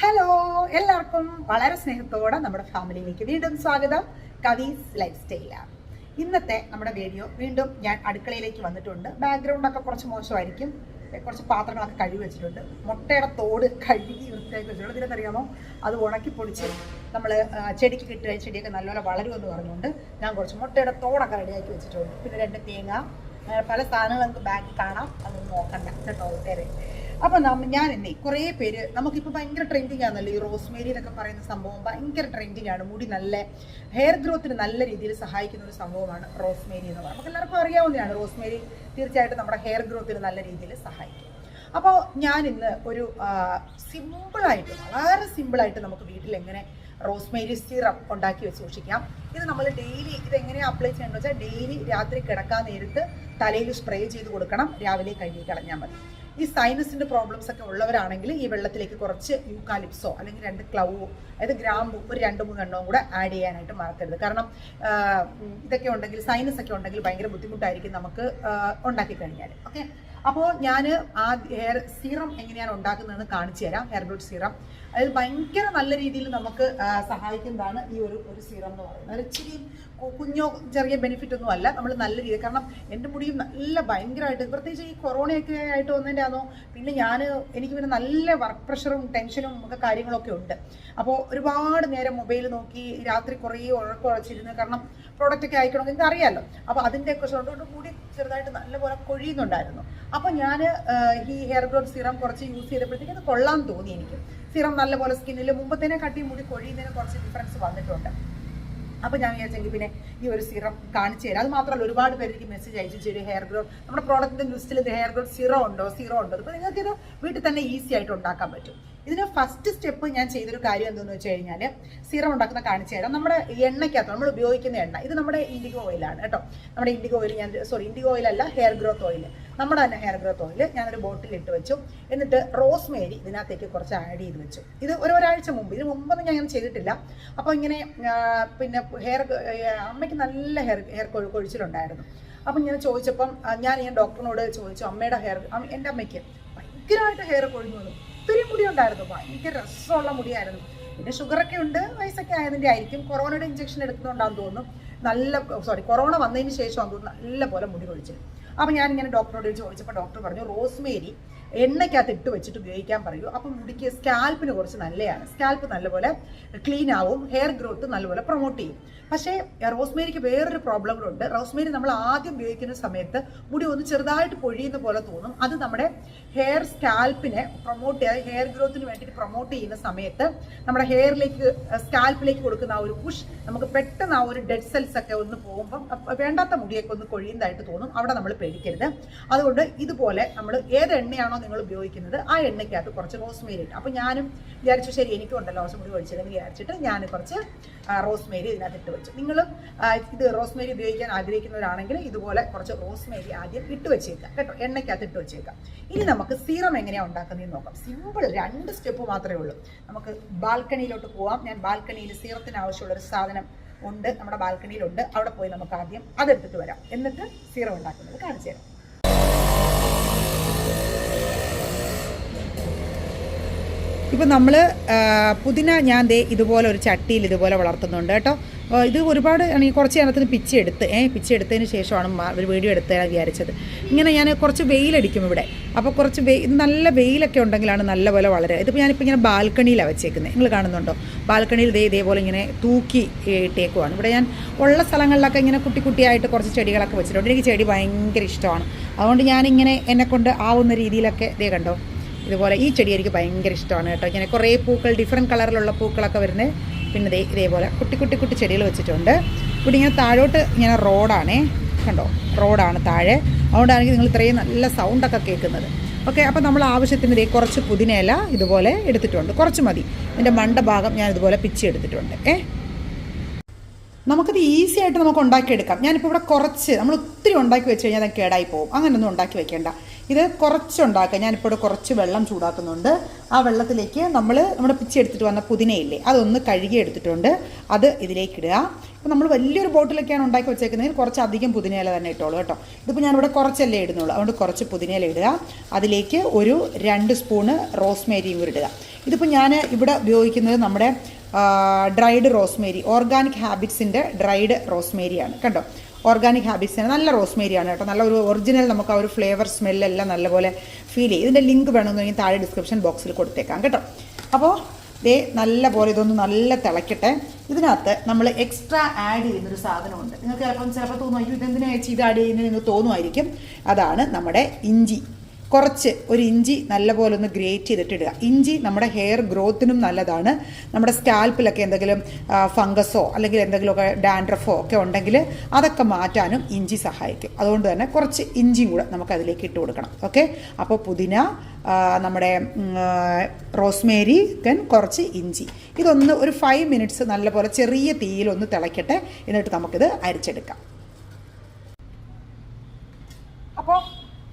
Hello എല്ലാവർക്കും വളരെ സ്നേഹത്തോടെ നമ്മുടെ ഫാമിലിയിലേക്ക് വീണ്ടും സ്വാഗതം. കവീസ് ലൈഫ് സ്റ്റൈലാണ് ഇന്നത്തെ നമ്മുടെ വീഡിയോ വീണ്ടും ഞാൻ അടുക്കളയിലേക്ക് വന്നിട്ടുണ്ട്. ബാക്ക്ഗ്രൗണ്ടൊക്കെ കുറച്ച് മോശമായിരിക്കും. കുറച്ച് പാത്രങ്ങളൊക്കെ കഴുകി വെച്ചിട്ടുണ്ട്. മുട്ടയുടെ തോട് കഴുകി വൃത്തിയാക്കി വെച്ചിട്ടുണ്ട്. ഇതിനകത്തറിയാമോ അത് ഉണക്കി പൊടിച്ച് നമ്മൾ ചെടിക്ക് കിട്ടുക ചെടിയൊക്കെ നല്ലപോലെ വളരുമെന്ന് പറഞ്ഞുകൊണ്ട് ഞാൻ കുറച്ച് മുട്ടയുടെ തോടൊക്കെ റെഡിയാക്കി വെച്ചിട്ടുണ്ട്. പിന്നെ രണ്ട് തേങ്ങ പല സാധനങ്ങൾ നമുക്ക് ബാക്കിൽ കാണാം. അതൊന്നും നോക്കണ്ട. കേട്ടോ വേറെ അപ്പൊ ഞാൻ എന്നെ കുറേ പേര് നമുക്കിപ്പോൾ ഭയങ്കര ട്രെൻഡിങ് ആണല്ലോ ഈ റോസ്മേരി എന്നൊക്കെ പറയുന്ന സംഭവം. ഭയങ്കര ട്രെൻഡിങ് ആണ്. മുടി നല്ല ഹെയർ ഗ്രോത്തിന് നല്ല രീതിയിൽ സഹായിക്കുന്ന ഒരു സംഭവമാണ് റോസ്മേരി എന്ന് പറയുന്നത്. നമുക്ക് എല്ലാവർക്കും അറിയാവുന്നതാണ് റോസ്മേരി തീർച്ചയായിട്ടും നമ്മുടെ ഹെയർ ഗ്രോത്തിന് നല്ല രീതിയിൽ സഹായിക്കും. അപ്പോൾ ഞാൻ ഇന്ന് ഒരു സിമ്പിളായിട്ട് വളരെ സിമ്പിളായിട്ട് നമുക്ക് വീട്ടിൽ എങ്ങനെ റോസ്മേരി സിറം ഉണ്ടാക്കി വെച്ച് സൂക്ഷിക്കാം. ഇത് നമ്മൾ ഡെയിലി ഇത് എങ്ങനെയാണ് അപ്ലൈ ചെയ്യേണ്ടത് വെച്ചാൽ ഡെയിലി രാത്രി കിടക്കാൻ നേരത്ത് തലയിൽ സ്പ്രേ ചെയ്ത് കൊടുക്കണം. രാവിലെ കഴുകി കളഞ്ഞാൽ മതി. ഈ സൈനസിന്റെ പ്രോബ്ലംസ് ഒക്കെ ഉള്ളവരാണെങ്കിൽ ഈ വെള്ളത്തിലേക്ക് കുറച്ച് യൂക്കാലിപ്സോ അല്ലെങ്കിൽ രണ്ട് ക്ലവോ അതായത് ഗ്രാമ്പു ഒരു രണ്ട് മൂന്ന് എണ്ണവും കൂടെ ആഡ് ചെയ്യാനായിട്ട് മറക്കരുത്. കാരണം ഇതൊക്കെ ഉണ്ടെങ്കിൽ സൈനസ് ഒക്കെ ഉണ്ടെങ്കിൽ ഭയങ്കര ബുദ്ധിമുട്ടായിരിക്കും നമുക്ക് ഉണ്ടാക്കി കഴിഞ്ഞാൽ ഓക്കെ അപ്പോൾ ഞാൻ ആ ഹെയർ സീറം എങ്ങനെയാണ് ഉണ്ടാക്കുന്നതെന്ന് കാണിച്ചു തരാം. ഹെയർ ഗ്രോത്ത് സീറം അതായത് ഭയങ്കര നല്ല രീതിയിൽ നമുക്ക് സഹായിക്കുന്നതാണ് ഈ ഒരു ഒരു സീറം എന്ന് പറയുന്നത്. ഇച്ചിരി കുഞ്ഞോ ചെറിയ ബെനിഫിറ്റ് ഒന്നും അല്ല. നമ്മൾ നല്ല രീതിയിൽ കാരണം എന്റെ മുടിയും നല്ല ഭയങ്കരമായിട്ട് പ്രത്യേകിച്ച് ഈ കൊറോണയൊക്കെ ആയിട്ട് വന്നതിന്റെ ആണോ പിന്നെ ഞാൻ എനിക്ക് പിന്നെ നല്ല വർക്ക് പ്രഷറും ടെൻഷനും ഒക്കെ കാര്യങ്ങളൊക്കെ ഉണ്ട്. അപ്പോൾ ഒരുപാട് നേരം മൊബൈൽ നോക്കി രാത്രി കുറേ ഉഴക്കുഴച്ചിരുന്നു കാരണം പ്രോഡക്റ്റ് ഒക്കെ അയക്കണമെങ്കിൽ എനിക്ക് അറിയാമല്ലോ അപ്പോൾ അതിന്റെ ഒക്കെ കൊണ്ട് മുടി ചെറുതായിട്ട് നല്ലപോലെ കൊഴിയുന്നുണ്ടായിരുന്നു. അപ്പോൾ ഞാൻ ഈ ഹെയർ ഗ്രോത്ത് സീറം കുറച്ച് യൂസ് ചെയ്തപ്പോഴത്തേക്ക് അത് കൊള്ളാൻ തോന്നി എനിക്ക്. സിറം നല്ലപോലെ സ്കിന്നിൽ മുമ്പത്തേനെ കട്ടി മുടി കൊഴിയുന്നതിന് കുറച്ച് ഡിഫറൻസ് വന്നിട്ടുണ്ട്. അപ്പോൾ ഞാൻ വിചാരിച്ചെങ്കിൽ പിന്നെ ഈ ഒരു സിറം കാണിച്ചു തരാം. അത് മാത്രമല്ല ഒരുപാട് പേര് എനിക്ക് മെസ്സേജ് അയച്ചു ചെറിയ ഹെയർ ഗ്രോത്ത് നമ്മുടെ പ്രോഡക്റ്റിന്റെ ലിസ്റ്റിൽ ഹെയർ ഗ്രോത്ത് സിറോ ഉണ്ടോ? സിറോ ഉണ്ടോ? നിങ്ങൾക്ക് ഇത് വീട്ടിൽ തന്നെ ഈസി ആയിട്ട് ഉണ്ടാക്കാൻ പറ്റും. ഇതിന് ഫസ്റ്റ് സ്റ്റെപ്പ് ഞാൻ ചെയ്തൊരു കാര്യം എന്തെന്ന് വെച്ച് കഴിഞ്ഞാൽ സീറം ഉണ്ടാക്കുന്ന കാണിച്ചു തരാം. നമ്മുടെ എണ്ണയ്ക്കകത്ത് നമ്മൾ ഉപയോഗിക്കുന്ന എണ്ണ ഇത് നമ്മുടെ ഇൻഡിഗോ ഓയിലാണ് കേട്ടോ. നമ്മുടെ ഇൻഡിഗോ ഓയിൽ ഞാൻ സോറി ഇൻഡിഗോ അല്ല ഹെയർ ഗ്രോത്ത് ഓയിൽ നമ്മുടെ തന്നെ ഹെയർ ഗ്രോത്ത് ഓയിൽ ഞാനൊരു ബോട്ടിൽ ഇട്ട് വെച്ചു. എന്നിട്ട് റോസ് മേരി ഇതിനകത്തേക്ക് കുറച്ച് ആഡ് ചെയ്ത് വെച്ചു. ഇത് ഒരു ഒരാഴ്ച മുമ്പ് ഇതിന് മുമ്പൊന്നും ഞാൻ അങ്ങനെ ചെയ്തിട്ടില്ല. അപ്പോൾ ഇങ്ങനെ പിന്നെ ഹെയർ അമ്മയ്ക്ക് നല്ല ഹെയർ ഹെയർ കൊഴു കൊഴിച്ചിലുണ്ടായിരുന്നു. അപ്പം ഇങ്ങനെ ചോദിച്ചപ്പം ഞാൻ ഞാൻ ഡോക്ടറിനോട് ചോദിച്ചു അമ്മയുടെ ഹെയർ എന്റെ അമ്മയ്ക്ക് ഭയങ്കരമായിട്ട് ഹെയർ കൊഴിഞ്ഞു ഒത്തിരി മുടി ഉണ്ടായിരുന്നു ഭയങ്കര രസമുള്ള മുടിയായിരുന്നു. പിന്നെ ഷുഗറൊക്കെ ഉണ്ട് വയസ്സൊക്കെ ആയതിന്റെ ആയിരിക്കും. കൊറോണയുടെ ഇഞ്ചക്ഷൻ എടുക്കുന്നതുകൊണ്ടാന്ന് തോന്നുന്നു. നല്ല സോറി കൊറോണ വന്നതിന് ശേഷം തോന്നുന്നു നല്ല പോലെ മുടി കൊഴിച്ചു അപ്പം ഞാനിങ്ങനെ ഡോക്ടറോട് ചോദിച്ചപ്പോൾ ഡോക്ടർ പറഞ്ഞു റോസ്മേരി എണ്ണയ്ക്കകത്ത് ഇട്ട് വെച്ചിട്ട് ഉപയോഗിക്കാൻ പറയൂ. അപ്പം മുടിക്ക് സ്കാൽപ്പിന് കുറച്ച് നല്ലതാണ് സ്കാൽപ്പ് നല്ലപോലെ ക്ലീൻ ആവും ഹെയർ ഗ്രോത്ത് നല്ലപോലെ പ്രൊമോട്ട് ചെയ്യും. പക്ഷേ റോസ്മേരിക്ക് വേറൊരു പ്രോബ്ലം ഉണ്ട്. റോസ്മേരി നമ്മൾ ആദ്യം ഉപയോഗിക്കുന്ന സമയത്ത് മുടി ഒന്ന് ചെറുതായിട്ട് പൊഴിയുന്ന പോലെ തോന്നും. അത് നമ്മുടെ ഹെയർ സ്കാൽപ്പിനെ പ്രൊമോട്ട് ചെയ്യാൻ ഹെയർ ഗ്രോത്തിന് വേണ്ടിയിട്ട് പ്രൊമോട്ട് ചെയ്യുന്ന സമയത്ത് നമ്മുടെ ഹെയറിലേക്ക് സ്കാൽപ്പിലേക്ക് കൊടുക്കുന്ന ആ ഒരു പുഷ് നമുക്ക് പെട്ടെന്ന് ആ ഒരു ഡെഡ് സെൽസ് ഒക്കെ ഒന്ന് പോകുമ്പം വേണ്ടാത്ത മുടിയൊക്കെ ഒന്ന് കൊഴിയുന്നതായിട്ട് തോന്നും. അവിടെ നമ്മൾ പേടിക്കരുത് അതുകൊണ്ട് ഇതുപോലെ നമ്മൾ ഏത് എണ്ണയാണോ നിങ്ങൾ ഉപയോഗിക്കുന്നത്. ആ എണ്ണയ്ക്കകത്ത് കുറച്ച് റോസ്മേരി ഇട്ട് അപ്പോൾ ഞാനും വിചാരിച്ചു ശരി എനിക്കും ഉണ്ടല്ലോ റോസ് മുടി ഒഴിച്ചതെന്ന് വിചാരിച്ചിട്ട് ഞാൻ കുറച്ച് റോസ്മേരി ഇതിനകത്ത് ഇട്ട് വെച്ചു നിങ്ങൾ ഇത് റോസ്മേരി ഉപയോഗിക്കാൻ ആഗ്രഹിക്കുന്നവരാണെങ്കിൽ ഇതുപോലെ കുറച്ച് റോസ്മേരി ആദ്യം ഇട്ട് വെച്ചേക്കാം കേട്ടോ. എണ്ണയ്ക്കകത്ത് ഇട്ട് വെച്ചേക്കാം. ഇനി നമുക്ക് സീറം എങ്ങനെയാണ് ഉണ്ടാക്കുന്നതെന്ന് നോക്കാം. സിമ്പിൾ രണ്ട് സ്റ്റെപ്പ് മാത്രമേ ഉള്ളൂ. നമുക്ക് ബാൽക്കണിയിലോട്ട് പോവാം. ഞാൻ ബാൽക്കണിയിൽ സീറത്തിന് ആവശ്യമുള്ള ഒരു സാധനം ഉണ്ട്. നമ്മുടെ ബാൽക്കണിയിലുണ്ട്. അവിടെ പോയി നമുക്ക് ആദ്യം അതെടുത്തിട്ട് വരാം. എന്നിട്ട് സീറം ഉണ്ടാക്കുന്നത് കാണിച്ചു തരാം. ഇപ്പം നമ്മൾ പുതിന ഞാൻ ദേ ഇതുപോലെ ഒരു ചട്ടിയിൽ ഇതുപോലെ വളർത്തുന്നുണ്ട് കേട്ടോ. ഇത് ഒരുപാട് കുറച്ച് നേരത്തിന് പിച്ചെടുത്ത് ഏ പിച്ചെടുത്തതിന് ശേഷമാണ് ഒരു വീഡിയോ എടുത്താൽ വിചാരിച്ചത്. ഇങ്ങനെ ഞാൻ കുറച്ച് വെയിലടിക്കും ഇവിടെ. അപ്പോൾ കുറച്ച് വെയിൽ ഇത് നല്ല വെയിലൊക്കെ ഉണ്ടെങ്കിലാണ് നല്ലപോലെ വളരുക ഇതിപ്പോൾ ഞാനിപ്പോൾ ഇങ്ങനെ ബാൽക്കണിയിലാണ് വെച്ചേക്കുന്നത് നിങ്ങൾ കാണുന്നുണ്ടോ? ബാൽക്കണിയിൽ ദേ ഇതേപോലെ ഇങ്ങനെ തൂക്കി ഇട്ടേക്കുവാണ്. ഇവിടെ ഞാൻ ഉള്ള സ്ഥലങ്ങളിലൊക്കെ ഇങ്ങനെ കുട്ടി കുട്ടിയായിട്ട് കുറച്ച് ചെടികളൊക്കെ വെച്ചിട്ടുണ്ട്. എനിക്ക് ചെടി ഭയങ്കര ഇഷ്ടമാണ്. അതുകൊണ്ട് ഞാനിങ്ങനെ എന്നെക്കൊണ്ട് ആവുന്ന രീതിയിലൊക്കെ ദേ കണ്ടോ? ഇതുപോലെ ഈ ചെടി എനിക്ക് ഭയങ്കര ഇഷ്ടമാണ് കേട്ടോ. ഇങ്ങനെ കുറേ പൂക്കൾ ഡിഫറെന്റ് കളറിലുള്ള പൂക്കളൊക്കെ വരുന്നത് പിന്നെ ദേ ഇതേപോലെ കുട്ടി കുട്ടി കുട്ടി ചെടികൾ വെച്ചിട്ടുണ്ട്. ഇവിടെ ഇങ്ങനെ താഴോട്ട് ഇങ്ങനെ റോഡാണേ. കണ്ടോ? റോഡാണ് താഴെ. അതുകൊണ്ടാണെങ്കിൽ നിങ്ങൾ ഇത്രയും നല്ല സൗണ്ടൊക്കെ കേൾക്കുന്നത്. ഓക്കെ അപ്പോൾ നമ്മൾ ആവശ്യത്തിന് ദേ കുറച്ച് പുതിനയില ഇതുപോലെ എടുത്തിട്ടുണ്ട്. കുറച്ച് മതി. എന്റെ മണ്ട ഭാഗം ഞാൻ ഇതുപോലെ പിച്ചി എടുത്തിട്ടുണ്ട്. ഏ? നമുക്കത് ഈസി ആയിട്ട് നമുക്ക് ഉണ്ടാക്കിയെടുക്കാം. ഞാനിപ്പോൾ ഇവിടെ കുറച്ച് നമ്മൾ ഒത്തിരി ഉണ്ടാക്കി വെച്ച് കഴിഞ്ഞാൽ അത് കേടായി പോകും. അങ്ങനെയൊന്നും ഉണ്ടാക്കി വെക്കേണ്ട. ഇത് കുറച്ചുണ്ടാക്കുക ഞാനിപ്പോൾ കുറച്ച് വെള്ളം ചൂടാക്കുന്നുണ്ട്. ആ വെള്ളത്തിലേക്ക് നമ്മൾ നമ്മുടെ പിച്ചി എടുത്തിട്ട് വന്ന പുതിനയില്ലേ അതൊന്ന് കഴുകി എടുത്തിട്ടുണ്ട്. അത് ഇതിലേക്ക് ഇടുക അപ്പോൾ നമ്മൾ വലിയൊരു ബോട്ടിലൊക്കെയാണ് ഉണ്ടാക്കി വെച്ചേക്കുന്നതിൽ കുറച്ച് അധികം പുതിനയില തന്നെ ഇട്ടോളൂ കേട്ടോ. ഇതിപ്പോൾ ഞാനിവിടെ കുറച്ചല്ലേ ഇടുന്നുള്ളൂ. അതുകൊണ്ട് കുറച്ച് പുതിനയില ഇടുക. അതിലേക്ക് ഒരു രണ്ട് സ്പൂണ് റോസ്മേരിയും കൂടി ഇടുക. ഇതിപ്പോൾ ഞാൻ ഇവിടെ ഉപയോഗിക്കുന്നത് നമ്മുടെ ഡ്രൈഡ് റോസ്മേരി. ഓർഗാനിക് ഹാബിറ്റ്സിന്റെ ഡ്രൈഡ് റോസ്മേരിയാണ്. കണ്ടോ? ഓർഗാനിക് ഹാബിറ്റ്സിന് നല്ല റോസ്മേരിയാണ് കേട്ടോ. നല്ല ഒരു ഒറിജിനൽ നമുക്ക് ആ ഒരു ഫ്ലേവർ സ്മെല്ലെല്ലാം നല്ലപോലെ ഫീൽ ചെയ്യും. ഇതിന്റെ ലിങ്ക് വേണമെന്നുണ്ടെങ്കിൽ താഴെ ഡിസ്ക്രിപ്ഷൻ ബോക്സിൽ കൊടുത്തേക്കാം കേട്ടോ. അപ്പോൾ ദേ നല്ല പോലെ ഇതൊന്ന് നല്ല തിളയ്ക്കട്ടെ ഇതിനകത്ത് നമ്മൾ എക്സ്ട്രാ ആഡ് ചെയ്യുന്നൊരു സാധനമുണ്ട്. നിങ്ങൾക്ക് ചിലപ്പം ചിലപ്പോൾ തോന്നും അയ്യോ ഇതെന്തിനാ ചേച്ചി ഇത് ആഡ് ചെയ്യുന്നത് നിങ്ങൾക്ക് തോന്നുമായിരിക്കും. അതാണ് നമ്മുടെ ഇഞ്ചി. കുറച്ച് ഒരു ഇഞ്ചി നല്ലപോലെ ഒന്ന് ഗ്രേറ്റ് ചെയ്തിട്ട് ഇടുക ഇഞ്ചി നമ്മുടെ ഹെയർ ഗ്രോത്തിനും നല്ലതാണ്. നമ്മുടെ സ്കാൽപ്പിലൊക്കെ എന്തെങ്കിലും ഫംഗസോ അല്ലെങ്കിൽ എന്തെങ്കിലുമൊക്കെ ഡാൻഡ്രഫോ ഒക്കെ ഉണ്ടെങ്കിൽ അതൊക്കെ മാറ്റാനും ഇഞ്ചി സഹായിക്കും. അതുകൊണ്ട് തന്നെ കുറച്ച് ഇഞ്ചിയും കൂടെ നമുക്ക് അതിലേക്ക് ഇട്ട് കൊടുക്കണം. ഓക്കെ? അപ്പോൾ പുതിന നമ്മുടെ റോസ്മേരി ദെൻ കുറച്ച് ഇഞ്ചി. ഇതൊന്ന് ഒരു ഫൈവ് മിനിറ്റ്സ് നല്ലപോലെ ചെറിയ തീയിൽ ഒന്ന് തിളയ്ക്കട്ടെ എന്നിട്ട് നമുക്കിത് അരിച്ചെടുക്കാം അപ്പോൾ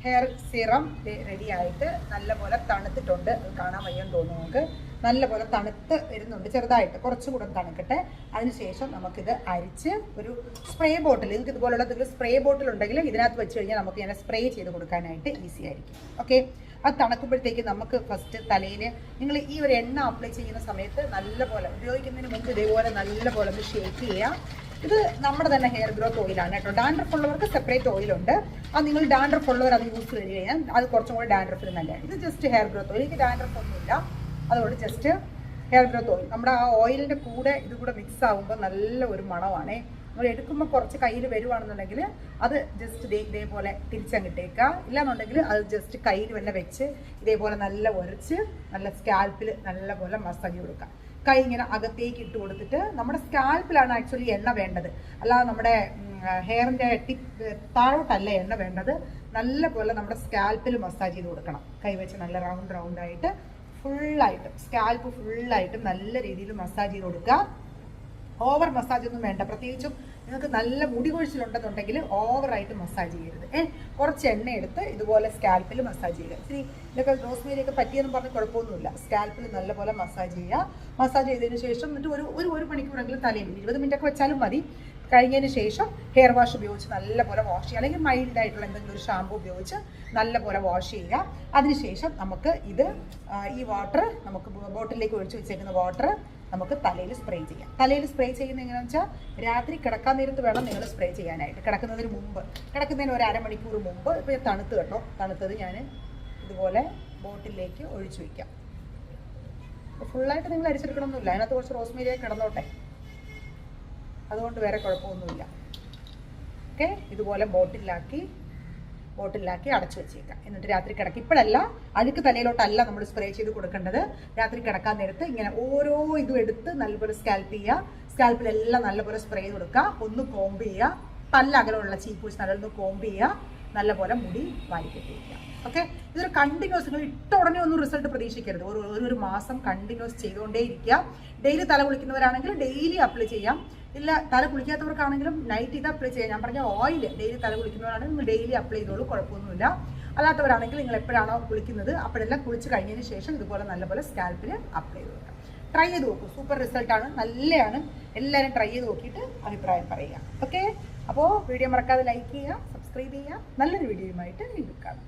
ഹെയർ സിറം റെഡി ആയിട്ട് നല്ലപോലെ തണുത്തിട്ടുണ്ട്. അത് കാണാൻ വയ്യെന്ന് തോന്നുന്നു നമുക്ക്. നല്ലപോലെ തണുത്ത് വരുന്നുണ്ട് ചെറുതായിട്ട്. കുറച്ചുകൂടെ തണുക്കട്ടെ. അതിനുശേഷം നമുക്കിത് അരിച്ച് ഒരു സ്പ്രേ ബോട്ടിൽ നിങ്ങൾക്ക് ഇതുപോലുള്ള എന്തെങ്കിലും സ്പ്രേ ബോട്ടിൽ ഉണ്ടെങ്കിൽ ഇതിനകത്ത് വെച്ച് കഴിഞ്ഞാൽ നമുക്ക് ഇങ്ങനെ സ്പ്രേ ചെയ്ത് കൊടുക്കാനായിട്ട് ഈസി ആയിരിക്കും. ഓക്കെ അത് തണുക്കുമ്പോഴത്തേക്ക് നമുക്ക് ഫസ്റ്റ് തലയിൽ നിങ്ങൾ ഈ ഒരു എണ്ണ അപ്ലൈ ചെയ്യുന്ന സമയത്ത് നല്ലപോലെ ഉപയോഗിക്കുന്നതിന് മുമ്പ് ഇതേപോലെ നല്ലപോലെ ഒന്ന് ഷേക്ക് ചെയ്യുക. ഇത് നമ്മുടെ തന്നെ ഹെയർ ഗ്രോത്ത് ഓയിലാണ് കേട്ടോ. ഡാൻഡ്രഫ് ഉള്ളവർക്ക് സെപ്പറേറ്റ് ഓയിലുണ്ട് അത് നിങ്ങൾ ഡാൻഡ്രഫ് ഉള്ളവർ അത് യൂസ് ചെയ്ത് കഴിഞ്ഞാൽ അത് കുറച്ചും കൂടി ഡാൻഡ്രഫിന് നല്ലതാണ്. ഇത് ജസ്റ്റ് ഹെയർ ഗ്രോത്ത് ഓയിൽ എനിക്ക് ഡാൻഡ്രഫ് ഒന്നുമില്ല. അതുകൊണ്ട് ജസ്റ്റ് ഹെയർ ഗ്രോത്ത് ഓയിൽ നമ്മുടെ ആ ഓയിലിന്റെ കൂടെ ഇത് കൂടെ മിക്സ് ആകുമ്പോൾ നല്ല ഒരു മണമാണേ. നമ്മൾ എടുക്കുമ്പോൾ കുറച്ച് കയ്യിൽ വരുവാണെന്നുണ്ടെങ്കിൽ അത് ജസ്റ്റ് ഇതേ ഇതേപോലെ തിരിച്ചങ്ങിട്ടേക്കുക ഇല്ലാന്നുണ്ടെങ്കിൽ അത് ജസ്റ്റ് കയ്യിൽ വല്ല വെച്ച് ഇതേപോലെ നല്ല ഉരച്ച് നല്ല സ്കാൽപ്പിൽ നല്ല പോലെ മസാജ് കൊടുക്കുക. കൈ ഇങ്ങനെ അകത്തേക്ക് ഇട്ട് കൊടുത്തിട്ട് നമ്മുടെ സ്കാൽപ്പിലാണ് ആക്ച്വലി എണ്ണ വേണ്ടത്. അല്ലാതെ നമ്മുടെ ഹെയറിന്റെ ടിപ്പ് താഴോട്ടല്ല എണ്ണ വേണ്ടത്. നല്ല പോലെ നമ്മുടെ സ്കാൽപ്പിൽ മസാജ് ചെയ്ത് കൊടുക്കണം. കൈ വെച്ച് നല്ല റൗണ്ട് റൗണ്ട് ആയിട്ട് ഫുള്ളായിട്ട് സ്കാൽപ്പ് ഫുള്ളായിട്ട് നല്ല രീതിയിൽ മസാജ് ചെയ്ത് കൊടുക്കുക. ഓവർ മസാജ് ഒന്നും വേണ്ട. പ്രത്യേകിച്ചും നിങ്ങൾക്ക് നല്ല മുടി കൊഴിച്ചിലുണ്ടെന്നുണ്ടെങ്കിൽ ഓവറായിട്ട് മസാജ് ചെയ്യരുത് ഏ? കുറച്ച് എണ്ണ എടുത്ത് ഇതുപോലെ സ്കാൽപ്പിൽ മസാജ് ചെയ്യുക. ഇത്തിരി ഇതൊക്കെ റോസ്മേരിയൊക്കെ പറ്റിയെന്ന് പറഞ്ഞ് കുഴപ്പമൊന്നുമില്ല. സ്കാൽപ്പിൽ നല്ലപോലെ മസാജ് ചെയ്യുക. മസാജ് ചെയ്തതിന് ശേഷം എന്നിട്ട് ഒരു ഒരു ഒരു മണിക്കൂറെങ്കിലും തലയിൽ ഇരുപത് മിനിറ്റ് ഒക്കെ വെച്ചാലും മതി. കഴിഞ്ഞതിന് ശേഷം ഹെയർ വാഷ് ഉപയോഗിച്ച് നല്ലപോലെ വാഷ് ചെയ്യുക. അല്ലെങ്കിൽ മൈൽഡ് ആയിട്ടുള്ള എന്തെങ്കിലും ഒരു ഷാമ്പു ഉപയോഗിച്ച് നല്ലപോലെ വാഷ് ചെയ്യുക. അതിനുശേഷം നമുക്ക് ഇത് ഈ വാട്ടർ നമുക്ക് ബോട്ടിലേക്ക് ഒഴിച്ച് വെച്ചേക്കുന്ന വാട്ടർ നമുക്ക് തലയിൽ സ്പ്രേ ചെയ്യാം. തലയിൽ സ്പ്രേ ചെയ്യുന്ന എങ്ങനെയാണെന്ന് വെച്ചാൽ രാത്രി കിടക്കാൻ നേരത്ത് വേണം നിങ്ങൾ സ്പ്രേ ചെയ്യാനായിട്ട്. കിടക്കുന്നതിന് മുമ്പ്. കിടക്കുന്നതിന് ഒരു അരമണിക്കൂർ മുമ്പ് ഇപ്പോൾ തണുത്ത് കേട്ടോ. തണുത്തത് ഞാൻ ഇതുപോലെ ബോട്ടിലേക്ക് ഒഴിച്ചു വയ്ക്കാം ഫുള്ളായിട്ട് നിങ്ങൾ അരിച്ചെടുക്കണമെന്നില്ല അതിനകത്ത് കുറച്ച് റോസ്മേരിയായി കിടന്നോട്ടെ. അതുകൊണ്ട് വേറെ കുഴപ്പമൊന്നുമില്ല. ഓക്കെ ഇതുപോലെ ബോട്ടിലാക്കി ബോട്ടിലാക്കി അടച്ചു വെച്ചേക്കാം. എന്നിട്ട് രാത്രി കിടക്കുക ഇപ്പോഴല്ല അഴുക്ക് തലയിലോട്ടല്ല നമ്മൾ സ്പ്രേ ചെയ്ത് കൊടുക്കേണ്ടത്. രാത്രി കിടക്കാൻ നേരത്ത് ഇങ്ങനെ ഓരോ ഇതും എടുത്ത് നല്ലപോലെ സ്കാൽപ്പ് ചെയ്യുക. സ്കാൽപ്പിലെല്ലാം നല്ലപോലെ സ്പ്രേ ചെയ്ത് കൊടുക്കുക. ഒന്ന് കോംബ് ചെയ്യുക. പല്ല അകലമുള്ള ചീപ്പൂസ് നല്ലൊന്ന് കോംബ് ചെയ്യുക. നല്ലപോലെ മുടി വാരിക്കെട്ടി വയ്ക്കുക ഓക്കെ ഇതൊരു കണ്ടിന്യൂസ് നിങ്ങൾ ഇട്ട ഉടനെ ഒന്നും റിസൾട്ട് പ്രതീക്ഷിക്കരുത്. ഒരു ഒരു മാസം കണ്ടിന്യൂസ് ചെയ്തുകൊണ്ടേ ഇരിക്കുക ഡെയിലി തല കുളിക്കുന്നവരാണെങ്കിൽ ഡെയിലി അപ്ലൈ ചെയ്യാം. ഇല്ല തല കുളിക്കാത്തവർക്കാണെങ്കിലും നൈറ്റ് ഇത് അപ്ലൈ ചെയ്യാം. ഞാൻ പറഞ്ഞ ഓയിൽ ഡെയിലി തല കുളിക്കുന്നവരാണെങ്കിൽ നിങ്ങൾ ഡെയിലി അപ്ലൈ ചെയ്തോളൂ കുഴപ്പമൊന്നുമില്ല. അല്ലാത്തവരാണെങ്കിൽ നിങ്ങൾ എപ്പോഴാണോ കുളിക്കുന്നത് അപ്പോഴെല്ലാം കുളിച്ച് കഴിഞ്ഞതിന് ശേഷം ഇതുപോലെ നല്ലപോലെ സ്കാൽപ്പിന് അപ്ലൈ ചെയ്ത് കൊടുക്കാം ട്രൈ ചെയ്ത് നോക്കൂ. സൂപ്പർ റിസൾട്ടാണ് നല്ലതാണ് എല്ലാവരും ട്രൈ ചെയ്ത് നോക്കിയിട്ട് അഭിപ്രായം പറയുക. ഓക്കെ അപ്പോൾ വീഡിയോ മറക്കാതെ ലൈക്ക് ചെയ്യുക. സബ്സ്ക്രൈബ് ചെയ്യുക നല്ലൊരു വീഡിയോയുമായിട്ട് വീണ്ടും കാണാം.